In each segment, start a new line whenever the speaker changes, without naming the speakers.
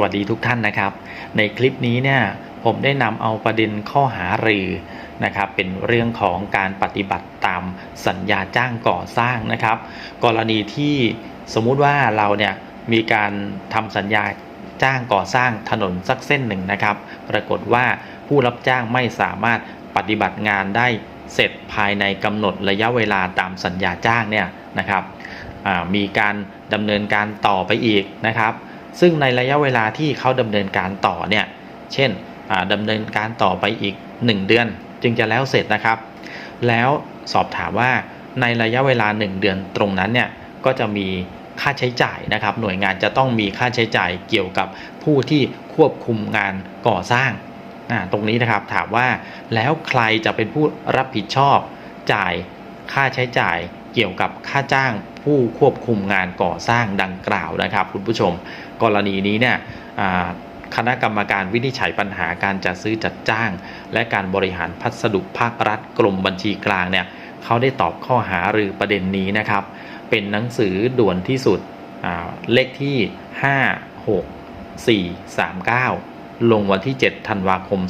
สวัสดีทุกท่านนะครับ ในคลิปนี้เนี่ยผมได้นำเอาประเด็นข้อหารือนะครับเป็นเรื่องของการปฏิบัติตามสัญญาจ้างก่อสร้างนะครับ กรณีที่สมมุติว่าเราเนี่ยมีการทำสัญญาจ้างก่อสร้างถนนสักเส้นหนึ่งนะครับ ปรากฏว่าผู้รับจ้างไม่สามารถปฏิบัติงานได้เสร็จภายในกำหนดระยะเวลาตามสัญญาจ้างเนี่ยนะครับมีการดำเนินการต่อไปอีกนะครับ ซึ่งในระยะเวลาที่เขาดำเนินการต่อเนี่ย เช่นอ่าดำเนินการต่อไปอีก 1 เดือน จึงจะแล้วเสร็จนะครับ แล้วสอบถามว่าในระยะเวลา 1 เดือนตรงนั้นเนี่ยก็จะมีค่าใช้จ่ายนะครับ หน่วยงานจะต้องมีค่าใช้จ่ายเกี่ยวกับผู้ที่ควบคุมงานก่อสร้าง ตรงนี้นะครับถามว่าแล้วใครจะเป็นผู้รับผิดชอบจ่ายค่าใช้จ่าย เกี่ยวกับค่าจ้างผู้ควบคุมงานก่อสร้างดังกล่าวนะครับ คุณผู้ชม กรณีนี้เนี่ยคณะกรรมการวินิจฉัยปัญหาการจัดซื้อจัดจ้าง และการบริหารพัสดุภาครัฐกรมบัญชีกลางเนี่ยเขาได้ตอบข้อหาหรือประเด็นนี้นะครับ เป็นหนังสือด่วนที่สุดเลขที่ 56439 ลงวันที่ 7 ธันวาคม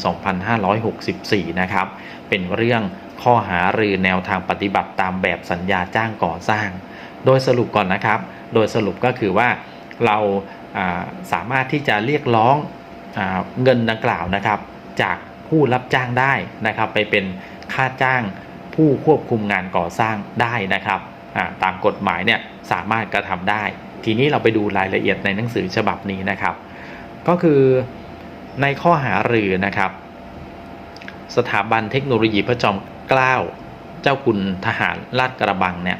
2564 นะครับ เป็นเรื่องข้อหารือแนวทางปฏิบัติตามแบบสัญญาจ้างก่อสร้าง โดยสรุปก่อนนะครับ โดยสรุปก็คือว่าเราสามารถที่จะเรียกร้องเงินดังกล่าวนะครับ จากผู้รับจ้างได้นะครับ ไปเป็นค่าจ้างผู้ควบคุมงานก่อสร้างได้นะครับตามกฎหมายเนี่ยสามารถกระทำได้ ทีนี้เราไปดูรายละเอียดในหนังสือฉบับนี้นะครับ ก็คือ ในข้อหารือนะครับ สถาบันเทคโนโลยีพระจอมเกล้าเจ้าคุณทหารลาดกระบังเนี่ย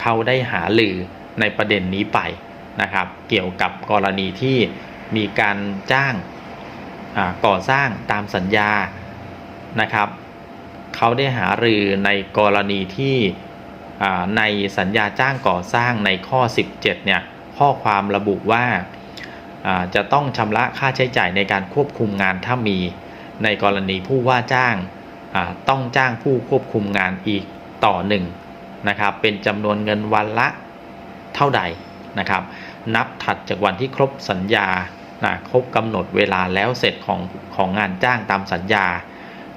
เขาได้หาลือในประเด็นนี้ไปนะครับ เกี่ยวกับกรณีที่มีการจ้างก่อสร้างตามสัญญานะครับเขาได้หารือในกรณีที่ในสัญญาจ้างก่อสร้างในข้อ 17เนี่ยข้อความระบุว่า จะต้องชำระค่าใช้จ่ายในการควบคุมงานถ้ามี ในกรณีผู้ว่าจ้างต้องจ้างผู้ควบคุมงานอีกต่อหนึ่งนะครับเป็นจำนวนเงินวันละเท่าใดนะครับนับถัดจากวันที่ครบสัญญานะครบกำหนดเวลาแล้วเสร็จของของงานจ้างตามสัญญา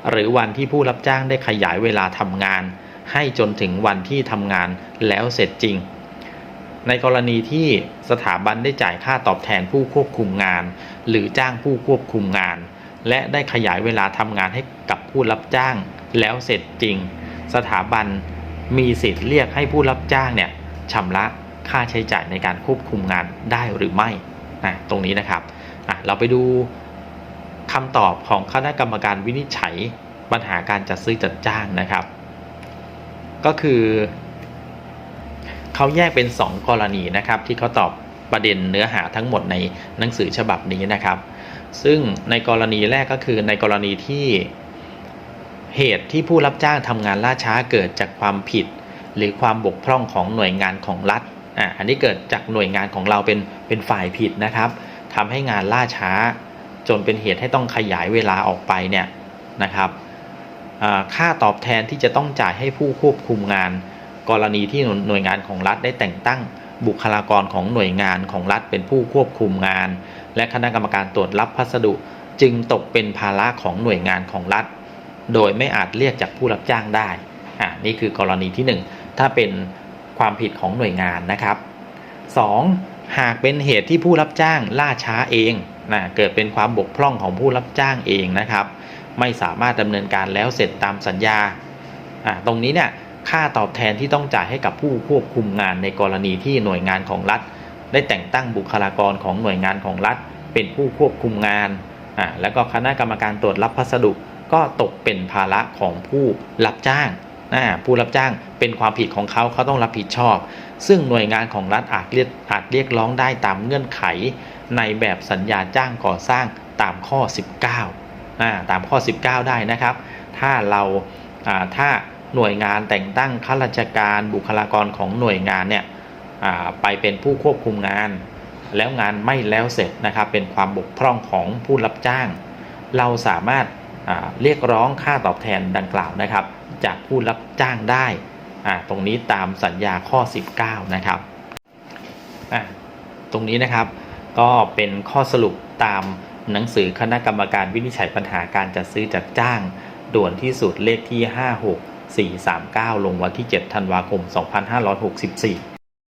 หรือวันที่ผู้รับจ้างได้ขยายเวลาทำงาน ให้จนถึงวันที่ทำงานแล้วเสร็จจริง ในกรณีที่สถาบันได้จ่ายค่าตอบแทนผู้ควบคุมงาน หรือจ้างผู้ควบคุมงาน และได้ขยายเวลาทำงานให้กับผู้รับจ้างแล้วเสร็จจริง สถาบันมีสิทธิ์เรียกให้ผู้รับจ้างเนี่ยชำระค่าใช้จ่ายในการควบคุมงานได้หรือไม่นะตรงนี้นะครับเราไปดูคำตอบของคณะกรรมการวินิจฉัยปัญหาการจัดซื้อจัดจ้างนะครับ ก็คือ เขาแยกเป็น 2 กรณีนะครับ ที่เขาตอบประเด็นเนื้อหาทั้งหมดในหนังสือฉบับนี้นะครับ ซึ่งในกรณีแรกก็คือในกรณีที่เหตุที่ผู้รับจ้างทำงานล่าช้าเกิดจากความผิด หรือความบกพร่องของหน่วยงานของรัฐอะอันนี้เกิดจากหน่วยงานของเราเป็นเป็นฝ่ายผิดนะครับทำให้งานล่าช้า จนเป็นเหตุให้ต้องขยายเวลาออกไปเนี่ยนะครับค่าตอบแทนที่จะต้องจ่ายให้ผู้ควบคุมงาน กรณีที่หน่วยงานของรัฐได้แต่งตั้งบุคลากรของหน่วยงานของรัฐเป็นผู้ควบคุมงาน และคณะกรรมการตรวจรับพัสดุ จึงตกเป็นภาระของหน่วยงานของรัฐ โดยไม่อาจเรียกจากผู้รับจ้างได้อ่านี่คือกรณีที่ 1 ถ้าเป็นความผิดของหน่วยงานนะครับ 2. หากเป็นเหตุที่ผู้รับจ้างล่าช้าเองนะเกิดเป็นความบกพร่องของผู้รับจ้างเองนะครับ ไม่สามารถดำเนินการแล้วเสร็จตามสัญญาอ่าตรงนี้เนี่ย ค่าตอบแทนที่ต้องจ่ายให้กับผู้ควบคุมงานในกรณีที่หน่วยงานของรัฐ ได้แต่งตั้งบุคลากรของหน่วยงานของรัฐ เป็นผู้ควบคุมงานอ่าแล้วก็คณะกรรมการตรวจรับพัสดุก็ตกเป็นภาระของผู้รับจ้างอ่าผู้รับจ้างเป็นความผิดของเขาเขาต้องรับผิดชอบ ซึ่งหน่วยงานของรัฐอาจเรียกอาจเรียกร้องได้ตามเงื่อนไข ในแบบสัญญาจ้างก่อสร้างตามข้อ 19อ่าตามข้อ 19 ได้นะครับ ถ้าเราอ่าถ้า หน่วยงานแต่งตั้งข้าราชการบุคลากรของหน่วยงานเนี่ยไปเป็นผู้ควบคุมงาน แล้วงานไม่แล้วเสร็จนะครับเป็นความบกพร่องของผู้รับจ้าง เราสามารถเรียกร้องค่าตอบแทนดังกล่าวนะครับ จากผู้รับจ้างได้ตรงนี้ตามสัญญาข้อ 19 นะครับตรงนี้นะครับก็เป็นข้อสรุปตามหนังสือคณะกรรมการวินิจฉัยปัญหาการจัดซื้อจัดจ้าง ด่วนที่สุดเลขที่ 56 439 ลงวันที่ 7 ธันวาคม 2564